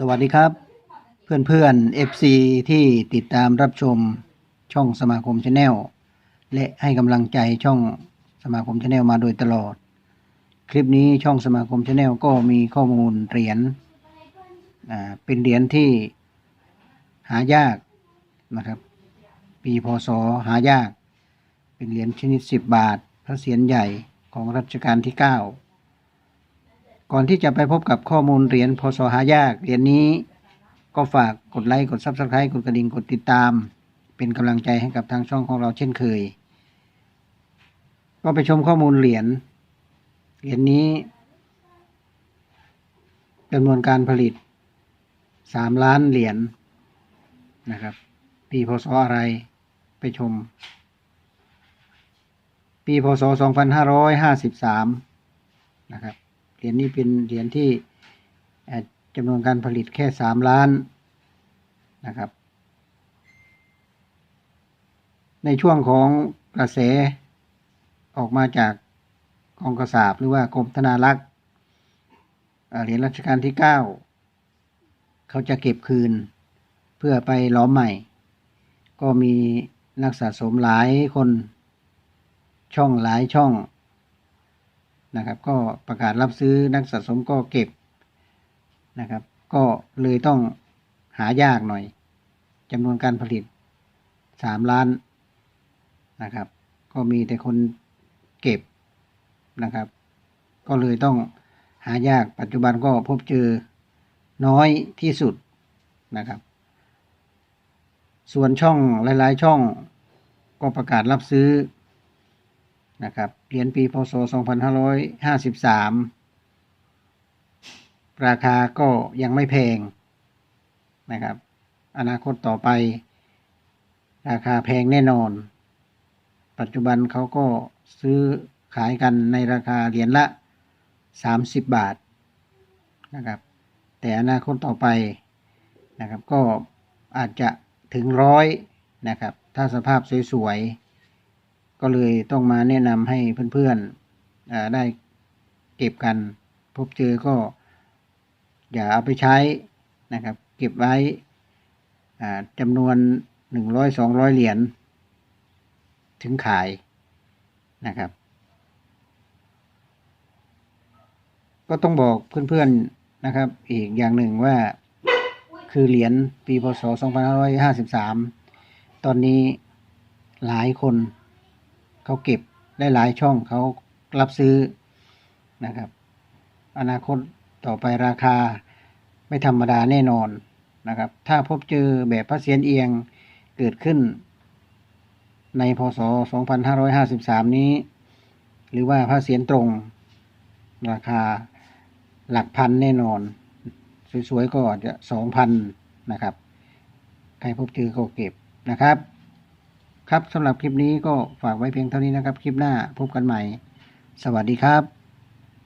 สวัสดีครับ เพื่อนเพื่อนๆ FC ที่ติดตามรับชมช่องสมาคมชาแนลและให้กำลังใจช่องสมาคมชาแนลมาโดยตลอด คลิปนี้ช่องสมาคมชาแนลก็มีข้อมูลเหรียญอ่าเป็นเหรียญที่หายากนะครับ ปีพศหายาก เป็นเหรียญชนิด 10 บาท พระเศียรใหญ่ของรัชกาลที่ 9 ก่อนที่จะไปพบกับข้อมูลเหรียญพศหายากเหรียญนี้ ก็ฝากกดไลค์กดซับสไครต์กดกระดิ่งกดติดตาม เป็นกำลังใจให้กับทางช่องของเราเช่นเคย ก็ไปชมข้อมูลเหรียญเหรียญนี้จำนวนการผลิตสามล้านเหรียญนะครับ ปีพศอะไรไปชม ปีพศสองพันห้าร้อยห้าสิบสามนะครับ เหรียญนี้เป็นเหรียญที่จำนวนการผลิตแค่สามล้านนะครับ ในช่วงของกระแสออกมาจากกองกระสาบหรือว่ากรมธนารักษ์เอ่อเหรียญรัชกาลที่เก้าเขาจะเก็บคืนเพื่อไปล้อมใหม่ ก็มีนักสะสมหลายคนช่องหลายช่อง นะครับ ก็ประกาศรับซื้อนักสะสมก็เก็บนะครับ ก็เลยต้องหายากหน่อยจำนวนการผลิตสามล้านนะครับ ก็มีแต่คนเก็บนะครับ ก็เลยต้องหายากปัจจุบันก็พบเจอน้อยที่สุดนะครับ ส่วนช่องหลาย ๆ ช่องก็ประกาศรับซื้อ นะครับเหรียญปีพศ 2553 ราคาก็ยังไม่แพงนะครับ อนาคตต่อไป ราคาแพงแน่นอน ปัจจุบันเขาก็ซื้อขายกันในราคาเหรียญละ 30 บาทนะครับ แต่อนาคตต่อไปนะครับก็อาจจะถึงร้อยนะครับ ถ้าสภาพสวยๆ ก็เลยต้องมาแนะนำให้เพื่อนๆอ่าได้เก็บกัน พบเจอก็อย่าเอาไปใช้นะครับ เก็บไว้อ่าจำนวนหนึ่งร้อยสองร้อยเหรียญถึงขายนะครับ ก็ต้องบอกเพื่อนๆนะครับ อีกอย่างหนึ่งว่าคือเหรียญปีพศ 2553 ตอนนี้หลายคน เขาเก็บได้หลายช่องเขารับซื้อนะครับ อนาคตต่อไปราคาไม่ธรรมดาแน่นอนนะครับ ถ้าพบเจอแบบพระเศียรเอียงเกิดขึ้น ในพศ 2553 นี้ หรือว่าพระเศียรตรงราคาหลักพันแน่นอน สวยๆก็จจะสองพันนะครับ ใครพบเจอก็เก็บนะครับ ครับสำหรับคลิปนี้ก็ฝากไว้เพียงเท่านี้นะครับ คลิปหน้าพบกันใหม่ สวัสดีครับ